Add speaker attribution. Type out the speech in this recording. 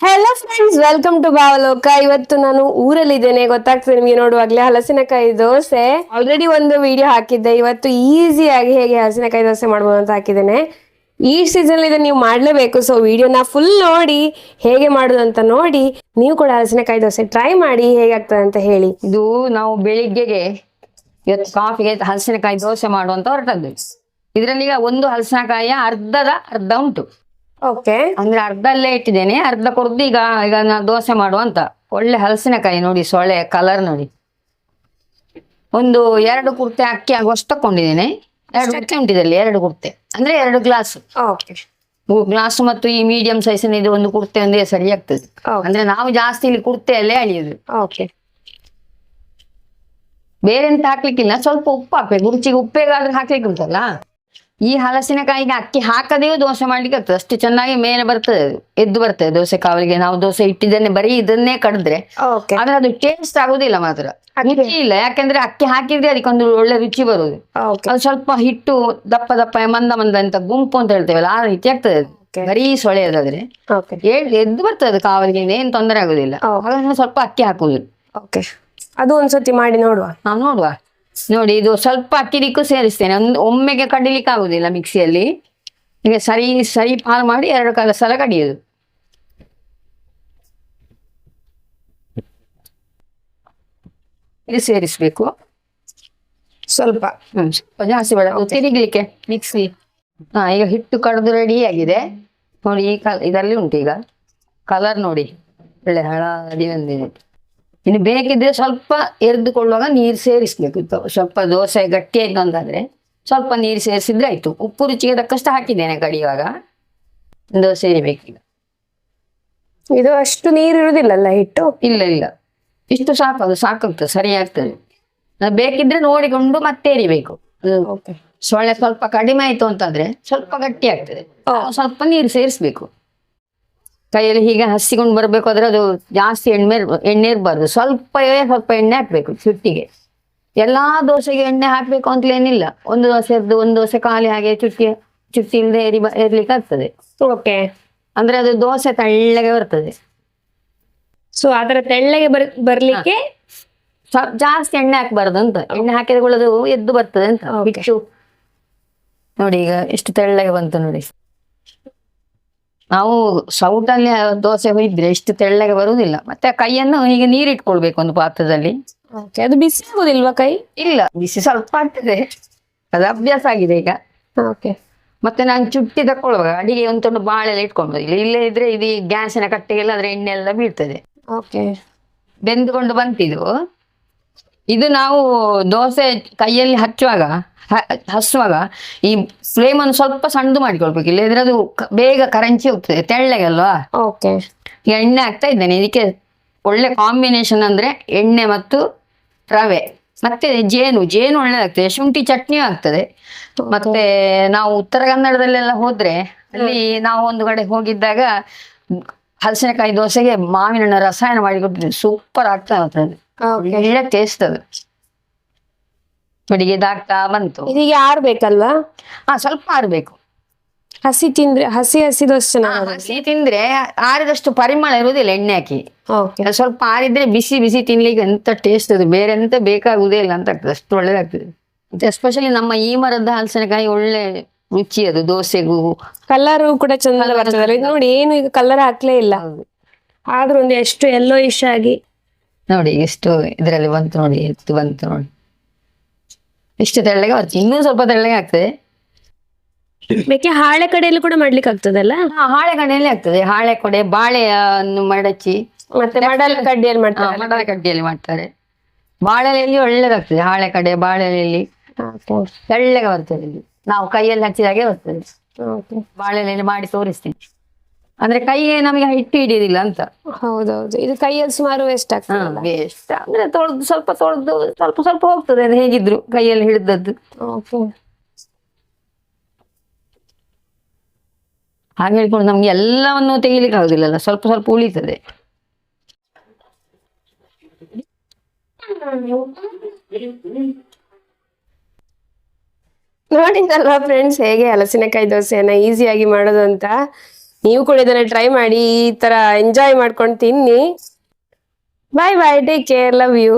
Speaker 1: Hello friends welcome to ಬಾವಲೋಕ ಇವತ್ತು ನಾನು ಊರಲ್ಲಿದ್ದೇನೆ. ಗೊತ್ತಾಗ್ತದೆ ನಿಮಗೆ ನೋಡುವಾಗ್ಲೇ ಹಲಸಿನಕಾಯಿ ದೋಸೆ. ಆಲ್ರೆಡಿ ಒಂದು ವಿಡಿಯೋ ಹಾಕಿದ್ದೆ. ಇವತ್ತು ಈಸಿಯಾಗಿ ಹೇಗೆ ಹಲಸಿನಕಾಯಿ ದೋಸೆ ಮಾಡ್ಬೋದು ಅಂತ ಹಾಕಿದ್ದೇನೆ. ಈ ಸೀಸನ್ ಇದನ್ನ ನೀವು ಮಾಡಲೇಬೇಕು. ಸೊ ವಿಡಿಯೋನ ಫುಲ್ ನೋಡಿ ಹೇಗೆ ಮಾಡೋದು ಅಂತ ನೋಡಿ ನೀವು ಕೂಡ ಹಲಸಿನಕಾಯಿ ದೋಸೆ ಟ್ರೈ ಮಾಡಿ ಹೇಗಾಗ್ತದೆ ಅಂತ ಹೇಳಿ.
Speaker 2: ಇದು ನಾವು ಬೆಳಿಗ್ಗೆಗೆ ಇವತ್ತು ಕಾಫಿಗೆ ಹಲಸಿನಕಾಯಿ ದೋಸೆ ಮಾಡುವಂತ ಹೊರಟದ್ದು. ಇದರಲ್ಲಿ ಈಗ ಒಂದು ಹಲಸಿನಕಾಯಿಯ ಅರ್ಧದ ಅರ್ಧ ಉಂಟು.
Speaker 1: ಓಕೆ.
Speaker 2: ಅಂದ್ರೆ ಅರ್ಧಲ್ಲೇ ಇಟ್ಟಿದ್ದೇನೆ ಅರ್ಧ ಕೊರ್ದು ಈಗ ಈಗ ನಾ ದೋಸೆ ಮಾಡುವಂತ ಒಳ್ಳೆ ಹಲಸಿನಕಾಯಿ ನೋಡಿ ಸೊಳ್ಳೆ ಕಲರ್ ನೋಡಿ. ಒಂದು ಎರಡು ಕುರ್ತೆ ಅಕ್ಕಿ ಆಗುವಷ್ಟು ತಕೊಂಡಿದ್ದೇನೆ ಎರಡು ಕುರ್ತೆ ಉಂಟಿದಲ್ಲಿ ಎರಡು ಕುರ್ತೆ. ಅಂದ್ರೆ ಎರಡು ಗ್ಲಾಸ್ ಗ್ಲಾಸ್ ಮತ್ತು ಈ ಮೀಡಿಯಂ ಸೈಜಿನ ಇದು ಒಂದು ಕುರ್ತೆ ಒಂದೇ ಸರಿ ಆಗ್ತದೆ. ಅಂದ್ರೆ ನಾವು ಜಾಸ್ತಿ ಇಲ್ಲಿ ಕುರ್ತೆಯಲ್ಲೇ ಅಳಿಯುದು.
Speaker 1: ಓಕೆ.
Speaker 2: ಬೇರೆ ಎಂತ ಹಾಕ್ಲಿಕ್ಕಿಲ್ಲ ಸ್ವಲ್ಪ ಉಪ್ಪು ಹಾಕ್ಬೇಕು. ರುಚಿಗೆ ಉಪ್ಪೇಗಾದ್ರೆ ಹಾಕ್ಲಿಕ್ಕೆ ಉಂಟಲ್ಲ? ಈ ಹಲಸಿನಕಾಯಿಗೆ ಅಕ್ಕಿ ಹಾಕದೇ ದೋಸೆ ಮಾಡ್ಲಿಕ್ಕೆ ಆಗ್ತದೆ. ಅಷ್ಟು ಚೆನ್ನಾಗಿ ಮೇಲೆ ಬರ್ತದೆ ಅದು ಎದ್ದು ಬರ್ತದೆ ದೋಸೆ ಕಾವಲಿಗೆ. ನಾವು ದೋಸೆ ಇಟ್ಟಿದ್ದನ್ನೇ ಬರೀ ಇದನ್ನೇ ಕಡಿದ್ರೆ ಆದ್ರೆ ಅದು ಟೇಸ್ಟ್ ಆಗುದಿಲ್ಲ ಮಾತ್ರ. ರುಚಿ ಇಲ್ಲ. ಯಾಕಂದ್ರೆ ಅಕ್ಕಿ ಹಾಕಿದ್ರೆ ಅದಕ್ಕೊಂದು ಒಳ್ಳೆ ರುಚಿ ಬರುದು
Speaker 1: ಓಕೆ
Speaker 2: ಅದು ಸ್ವಲ್ಪ ಹಿಟ್ಟು ದಪ್ಪ ದಪ್ಪ ಮಂದ ಮಂದ ಅಂತ ಗುಂಪು ಅಂತ ಹೇಳ್ತೇವಲ್ಲ ಆ ರೀತಿ ಆಗ್ತದೆ ಅದು.
Speaker 1: Okay.
Speaker 2: ಬರೀ ಸೊಳೆಯೋದಾದ್ರೆ
Speaker 1: ಓಕೆ
Speaker 2: ಎದ್ದು ಬರ್ತದೆ ಅದು ಕಾವಲಿಗೆ ಏನ್ ತೊಂದರೆ ಆಗುದಿಲ್ಲ.
Speaker 1: ಹಾಗಾದ್ರೆ
Speaker 2: ಹಾಗಾಗಿ ಸ್ವಲ್ಪ ಅಕ್ಕಿ ಹಾಕುದು
Speaker 1: ಓಕೆ ಅದು ಒಂದ್ಸತಿ ಮಾಡಿ ನೋಡುವ.
Speaker 2: ನಾವು ನೋಡುವ. ನೋಡಿ ಇದು ಸ್ವಲ್ಪ ಅಕ್ಕಿರಿಕ್ಕೂ ಸೇರಿಸ್ತೇನೆ. ಒಂದು ಒಮ್ಮೆಗೆ ಕಡಿಲಿಕ್ಕೆ ಆಗುದಿಲ್ಲ ಮಿಕ್ಸಿಯಲ್ಲಿ. ಹೀಗೆ ಸರಿ ಸರಿ ಪಾಲು ಮಾಡಿ ಎರಡು ಕಾಲ ಸಲ ಕಡಿಯೋದು. ಇದು ಸೇರಿಸ್ಬೇಕು.
Speaker 1: ಸ್ವಲ್ಪ.
Speaker 2: ಹ್ಮ್ ಸ್ವಲ್ಪ ಜಾಸ್ತಿ ಬೇಡ. ತಿರುಗ್ಲಿಕ್ಕೆ ಮಿಕ್ಸಿ. ಹಾ ಈಗ ಹಿಟ್ಟು ಕಡ್ದು ರೆಡಿ ಆಗಿದೆ. ನೋಡಿ ಈ ಕಲ್ ಇದರಲ್ಲಿ ಉಂಟು ಈಗ. ಕಲರ್ ನೋಡಿ. ಒಳ್ಳೆ ಹಳದಿ ಬಂದಿದೆ. ಇನ್ನು ಬೇಕಿದ್ರೆ ಸ್ವಲ್ಪ ಎರೆದುಕೊಳ್ಳುವಾಗ ನೀರು ಸೇರಿಸ್ಬೇಕು. ಸ್ವಲ್ಪ ದೋಸೆ ಗಟ್ಟಿ ಆಯ್ತು ಅಂತಾದ್ರೆ ಸ್ವಲ್ಪ ನೀರು ಸೇರಿಸಿದ್ರೆ ಆಯ್ತು. ಉಪ್ಪು ರುಚಿಗೆ ತಕ್ಕಷ್ಟು ಹಾಕಿದ್ದೇನೆ ಕಡಿಯುವಾಗ. ದೋಸೆ ಬೇಕಿಲ್ಲ
Speaker 1: ಇದು ಅಷ್ಟು ನೀರು ಇರುವುದಿಲ್ಲಲ್ಲ ಹಿಟ್ಟು?
Speaker 2: ಇಲ್ಲ ಇಲ್ಲ. ಇಷ್ಟು ಸಾಕು ಅದು ಸಾಕಾಗ್ತದೆ ಸರಿ ಆಗ್ತದೆ ಬೇಕಿದ್ರೆ ನೋಡಿಕೊಂಡು ಮತ್ತೆ ಎರಿಬೇಕು. ಸೊಳ್ಳೆ ಸ್ವಲ್ಪ ಕಡಿಮೆ ಆಯ್ತು ಅಂತಂದ್ರೆ ಸ್ವಲ್ಪ ಗಟ್ಟಿ ಆಗ್ತದೆ. ಸ್ವಲ್ಪ ನೀರು ಸೇರಿಸ್ಬೇಕು. ಕೈಯಲ್ಲಿ ಹೀಗೆ ಹಸಿಕೊಂಡು ಬರ್ಬೇಕು ಆದ್ರೆ ಅದು ಜಾಸ್ತಿ ಎಣ್ಣೆ ಎಣ್ಣೆ ಇರಬಾರ್ದು. ಸ್ವಲ್ಪವೇ ಸ್ವಲ್ಪ ಎಣ್ಣೆ ಹಾಕ್ಬೇಕು ಚುಟ್ಟಿಗೆ. ಎಲ್ಲಾ ದೋಸೆಗೆ ಎಣ್ಣೆ ಹಾಕ್ಬೇಕು ಅಂತಲೇನಿಲ್ಲ ಒಂದು ದೋಸೆ ಒಂದು ದೋಸೆ ಖಾಲಿ ಹಾಗೆ ಚುಟ್ಟಿ ಚುಟ್ಟಿ ಇಲ್ಲದೆ ಎರಿ ಎರ್ಲಿಕ್ಕೆ ಆಗ್ತದೆ
Speaker 1: ಓಕೆ.
Speaker 2: ಅಂದ್ರೆ ಅದು ದೋಸೆ ತಳ್ಳಗೆ ಬರ್ತದೆ.
Speaker 1: ಸೊ ಅದರ ತೆಳ್ಳಗೆ ಬರ್ ಬರ್ಲಿಕ್ಕೆ?
Speaker 2: ಸ್ವಲ್ಪ ಜಾಸ್ತಿ ಎಣ್ಣೆ ಹಾಕ್ಬಾರ್ದು ಅಂತ. ಎಣ್ಣೆ ಹಾಕಿದ್ಕೊಳ್ಳೋದು ಎದ್ದು ಬರ್ತದೆ ಅಂತ. ನೋಡಿ ಈಗ ಎಷ್ಟು ತೆಳ್ಳಗೆ ಬಂತು ನೋಡಿ. ನಾವು ಸೌಟಲ್ಲಿ ದೋಸೆ ಹೊಯ್ದ್ರೆ ಎಷ್ಟು ತೆಳ್ಳಗೆ ಬರುವುದಿಲ್ಲ. ಮತ್ತೆ ಕೈಯನ್ನು ಹೀಗೆ ನೀರಿಟ್ಕೊಳ್ಬೇಕು ಒಂದು ಪಾತ್ರದಲ್ಲಿ.
Speaker 1: ಅದು ಬಿಸಿ ಆಗುದಿಲ್ವಾ ಕೈ?
Speaker 2: ಇಲ್ಲ ಬಿಸಿ ಸ್ವಲ್ಪ ಆಗ್ತದೆ. ಅದು ಅಭ್ಯಾಸ ಆಗಿದೆ ಈಗ.
Speaker 1: ಓಕೆ
Speaker 2: ಮತ್ತೆ ನಾನು ಚುಟ್ಟಿ ತಕೊಳ್ಳುವಾಗ ಅಡಿಗೆ ಒಂದು ಬಾಳೆ ಬಾಳೆಲ್ಲ ಇಟ್ಕೊಳ್ಬೋದು. ಇಲ್ಲ ಇಲ್ಲೇ ಇದ್ರೆ ಇದು ಗ್ಯಾಸಿನ ಕಟ್ಟೆಗೆಲ್ಲ ಅದ್ರ ಎಣ್ಣೆ ಎಲ್ಲ ಬೀಳ್ತದೆ.
Speaker 1: ಓಕೆ
Speaker 2: ಬೆಂದುಕೊಂಡು ಬಂತಿದು ಇದು ನಾವು ದೋಸೆ ಕೈಯಲ್ಲಿ ಹಚ್ಚುವಾಗ ಹಸುವಾಗ ಈ ಫ್ಲೇಮ್ ಅನ್ನು ಸ್ವಲ್ಪ ಸಣ್ಣದು ಮಾಡಿಕೊಳ್ಬೇಕು. ಇಲ್ಲದ್ರೆ ಅದು ಬೇಗ ಕರಂಚಿ ಹೋಗ್ತದೆ. ತೆಳ್ಳಗೆ ಅಲ್ವಾ?
Speaker 1: ಓಕೆ
Speaker 2: ಎಣ್ಣೆ ಹಾಕ್ತಾ ಇದ್ದೇನೆ. ಇದಕ್ಕೆ ಒಳ್ಳೆ ಕಾಂಬಿನೇಷನ್ ಅಂದ್ರೆ ಎಣ್ಣೆ ಮತ್ತು ರವೆ. ಮತ್ತೆ ಜೇನು. ಜೇನು ಒಳ್ಳೆದಾಗ್ತದೆ. ಶುಂಠಿ ಚಟ್ನಿ ಆಗ್ತದೆ. ಮತ್ತೆ ನಾವು ಉತ್ತರ ಕನ್ನಡದಲ್ಲೆಲ್ಲ ಹೋದ್ರೆ ಅಲ್ಲಿ ನಾವು ಒಂದು ಕಡೆ ಹೋಗಿದ್ದಾಗ ಹಲಸಿನಕಾಯಿ ದೋಸೆಗೆ ಮಾವಿನ ರಸಾಯನ ಮಾಡಿ ಕೊಟ್ಟಿದ್ರು ಸೂಪರ್ ಆಗ್ತಾ
Speaker 1: ಹೋಗ್ತದೆ
Speaker 2: ಒಳ್ಳೆ ಟೇಸ್ಟ್ ಅದು. ನೋಡಿ ಇದಾಗ್ತಾ ಬಂತು
Speaker 1: ಇದೀಗ ಆರ್ಬೇಕಲ್ವಾ
Speaker 2: ಹಾ ಸ್ವಲ್ಪ ಆರ್ಬೇಕು
Speaker 1: ಹಸಿ ತಿಂದ್ರೆ ಹಸಿ ಹಸಿ ದೋಸೆ ಚೆನ್ನಾಗಿ
Speaker 2: ಹಸಿ ತಿಂದ್ರೆ ಆರಿದಷ್ಟು ಪರಿಮಳ ಇರುವುದಿಲ್ಲ ಎಣ್ಣೆ ಹಾಕಿ.
Speaker 1: ಓಕೆ.
Speaker 2: ಸ್ವಲ್ಪ ಆರಿದ್ರೆ ಬಿಸಿ ಬಿಸಿ ತಿನ್ಲಿಕ್ಕೆ ಎಂತ ಟೇಸ್ಟ್ ಅದು? ಬೇರೆ ಎಂತ ಬೇಕಾಗುವುದೇ ಇಲ್ಲ ಅಂತ ಆಗ್ತದೆ. ಅಷ್ಟು ಒಳ್ಳೇದಾಗ್ತದೆ. ಎಸ್ಪೆಷಲಿ ನಮ್ಮ ಈ ಮರದ ಹಲಸಿನಕಾಯಿ ಒಳ್ಳೆ ರುಚಿ ಅದು ದೋಸೆಗೂ.
Speaker 1: ಕಲರ್ ಕೂಡ ಚಂದ ಬರ್ತದಲ್ಲ ಇದು ನೋಡಿ ಏನು ಈಗ ಕಲರ್ ಹಾಕ್ಲೇ ಇಲ್ಲ. ಆದ್ರೂ ಒಂದು ಎಷ್ಟು ಎಲ್ಲೋ ಇಶ್ ಆಗಿ.
Speaker 2: ನೋಡಿ ಎಷ್ಟು ಇದರಲ್ಲಿ ಬಂತು ನೋಡಿ ಎತ್ತು ಬಂತು ನೋಡಿ. ಎಷ್ಟು ತೆಳ್ಳಗೆ ಬರ್ತದೆ ಇನ್ನೂ ಸ್ವಲ್ಪ ತೆಳ್ಳಗೆ ಆಗ್ತದೆ.
Speaker 1: ಬೇಕೆ ಹಾಳೆ ಕಡೆಯಲ್ಲಿ ಕೂಡ ಮಾಡ್ಲಿಕ್ಕೆ ಆಗ್ತದಲ್ಲ?
Speaker 2: ಹಾ, ಹಾಳೆ ಕಡೆಯಲ್ಲಿ ಆಗ್ತದೆ. ಹಾಳೆ ಕೊಡೆ ಬಾಳೆಯನ್ನು ಮಡಚಿ
Speaker 1: ಮತ್ತೆ ಮಡಲ ಕಡ್ಡಿಯಲ್ಲಿ
Speaker 2: ಹಾ,
Speaker 1: ಮಾಡ್ತಾರೆ
Speaker 2: ಮಡಲ ಕಡ್ಡಿಯಲ್ಲಿ ಮಾಡ್ತಾರೆ. ಬಾಳೆಲೆಯಲ್ಲಿ ಒಳ್ಳೇದಾಗ್ತದೆ. ಹಾಳೆ ಕಡೆ ಬಾಳೆಲೆಯಲ್ಲಿ ತೆಳ್ಳಗೆ ಬರ್ತದೆ. ಇಲ್ಲಿ ನಾವು ಕೈಯಲ್ಲಿ ಹಚ್ಚಿದಾಗೆ ಬರ್ತದೆ.
Speaker 1: ಓಕೆ.
Speaker 2: ಬಾಳೆಲೆಯಲ್ಲಿ ಮಾಡಿ ತೋರಿಸ್ತೀನಿ. ಅಂದ್ರೆ ಕೈಗೆ ನಮಗೆ ಹಿಟ್ಟು ಹಿಡಿಯುದಿಲ್ಲ ಅಂತ.
Speaker 1: ಹೌದೌದು. ಇದು ಕೈಯಲ್ಲಿ ಸುಮಾರು ವೇಸ್ಟ್ ಆಗ್ತದೆ
Speaker 2: ವೇಸ್ಟ್ ಅಂದ್ರೆ ತೊಳೆದು ಸ್ವಲ್ಪ ತೊಳೆದು ಸ್ವಲ್ಪ ಸ್ವಲ್ಪ ಹೋಗ್ತದೆ ಅದು ಹೇಗಿದ್ರು ಕೈಯಲ್ಲಿ ಹಿಡಿದದ್ದು. ಹಾಗೆ ಹೇಳ್ಕೊಂಡು ನಮ್ಗೆ ಎಲ್ಲವನ್ನು ತೆಗಿಲಿಕ್ಕೆ ಆಗುದಿಲ್ಲಲ್ಲ ಸ್ವಲ್ಪ ಸ್ವಲ್ಪ ಉಳಿತದೆ.
Speaker 1: ನೋಡಿದಲ್ವಾ ಫ್ರೆಂಡ್ಸ್ ಹೇಗೆ? ಹಲಸಿನಕಾಯಿ ದೋಸೆಯನ್ನ ಈಸಿಯಾಗಿ ಮಾಡೋದು ಅಂತ? ನೀವು ಕೂಡ ಇದನ್ನ ಟ್ರೈ ಮಾಡಿ, ಈ ತರ ಎಂಜಾಯ್ ಮಾಡ್ಕೊಂಡು ತಿನ್ನಿ. Bye bye take care love you